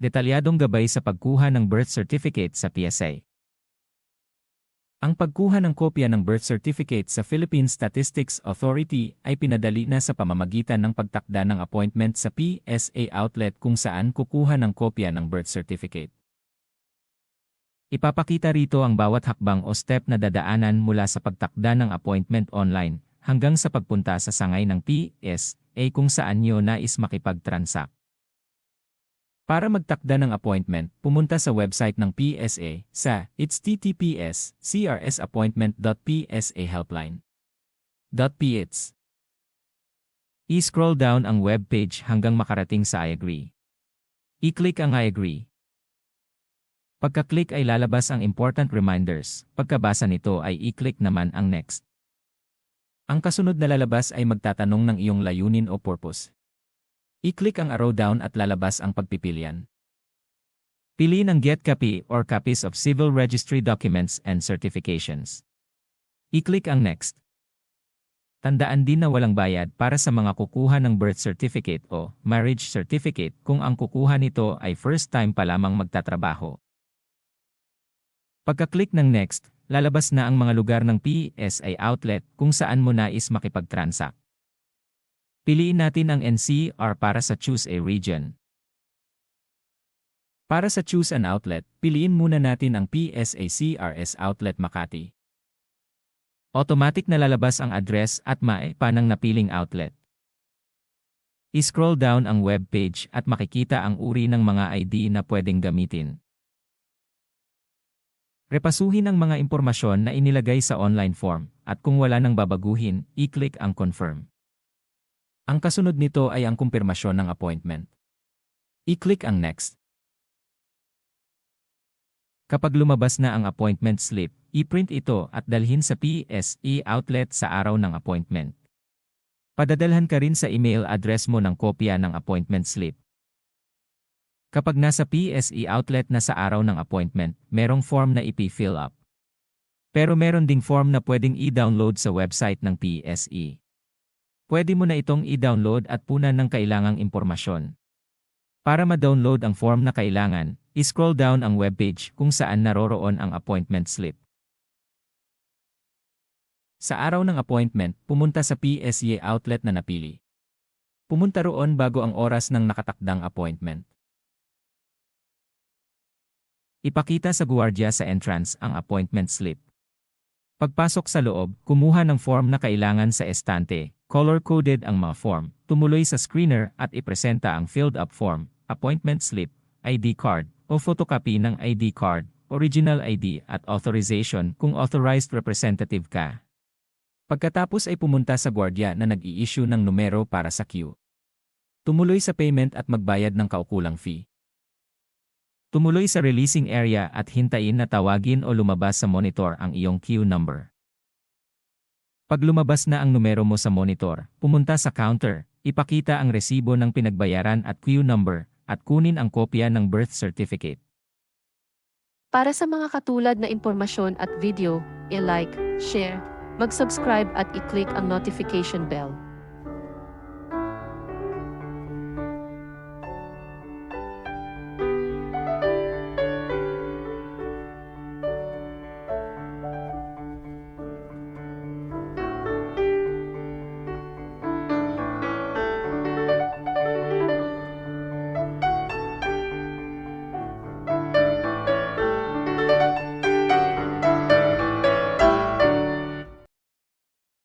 Detalyadong gabay sa pagkuha ng birth certificate sa PSA. Ang pagkuha ng kopya ng birth certificate sa Philippine Statistics Authority ay pinadali na sa pamamagitan ng pagtakda ng appointment sa PSA outlet kung saan kukuha ng kopya ng birth certificate. Ipapakita rito ang bawat hakbang o step na dadaanan mula sa pagtakda ng appointment online hanggang sa pagpunta sa sangay ng PSA kung saan nyo nais makipag-transact. Para magtakda ng appointment, pumunta sa website ng PSA sa https crsappointment.psahelpline.ph. I-scroll down ang web page hanggang makarating sa I agree. I-click ang I agree. Pagka-click ay lalabas ang important reminders, pagkabasa nito ay i-click naman ang next. Ang kasunod na lalabas ay magtatanong ng iyong layunin o purpose. I-click ang arrow down at lalabas ang pagpipilian. Piliin ang Get Copy or Copies of Civil Registry Documents and Certifications. I-click ang Next. Tandaan din na walang bayad para sa mga kukuha ng birth certificate o marriage certificate kung ang kukuha nito ay first time pa lamang magtatrabaho. Pagka-click ng Next, lalabas na ang mga lugar ng PSA outlet kung saan mo nais makipag-transact. Piliin natin ang NCR para sa Choose a Region. Para sa Choose an Outlet, piliin muna natin ang PSA CRS Outlet Makati. Automatic na lalabas ang address at maipa ng napiling outlet. I-scroll down ang web page at makikita ang uri ng mga ID na pwedeng gamitin. Repasuhin ang mga impormasyon na inilagay sa online form at kung wala nang babaguhin, i-click ang Confirm. Ang kasunod nito ay ang kumpirmasyon ng appointment. I-click ang Next. Kapag lumabas na ang appointment slip, i-print ito at dalhin sa PSE outlet sa araw ng appointment. Padadalhan ka rin sa email address mo ng kopya ng appointment slip. Kapag nasa PSE outlet na sa araw ng appointment, merong form na ipi-fill up. Pero meron ding form na pwedeng i-download sa website ng PSE. Pwede mo na itong i-download at punan ng kailangang impormasyon. Para ma-download ang form na kailangan, i-scroll down ang webpage kung saan naroroon ang appointment slip. Sa araw ng appointment, pumunta sa PSA outlet na napili. Pumunta roon bago ang oras ng nakatakdang appointment. Ipakita sa guardia sa entrance ang appointment slip. Pagpasok sa loob, kumuha ng form na kailangan sa estante, color-coded ang mga form, tumuloy sa screener at ipresenta ang filled-up form, appointment slip, ID card, o photocopy ng ID card, original ID at authorization kung authorized representative ka. Pagkatapos ay pumunta sa gwardiya na nag-i-issue ng numero para sa queue. Tumuloy sa payment at magbayad ng kaukulang fee. Tumuloy sa releasing area at hintayin na tawagin o lumabas sa monitor ang iyong queue number. Pag lumabas na ang numero mo sa monitor, pumunta sa counter, ipakita ang resibo ng pinagbayaran at queue number, at kunin ang kopya ng birth certificate. Para sa mga katulad na impormasyon at video, i-like, share, mag-subscribe at i-click ang notification bell.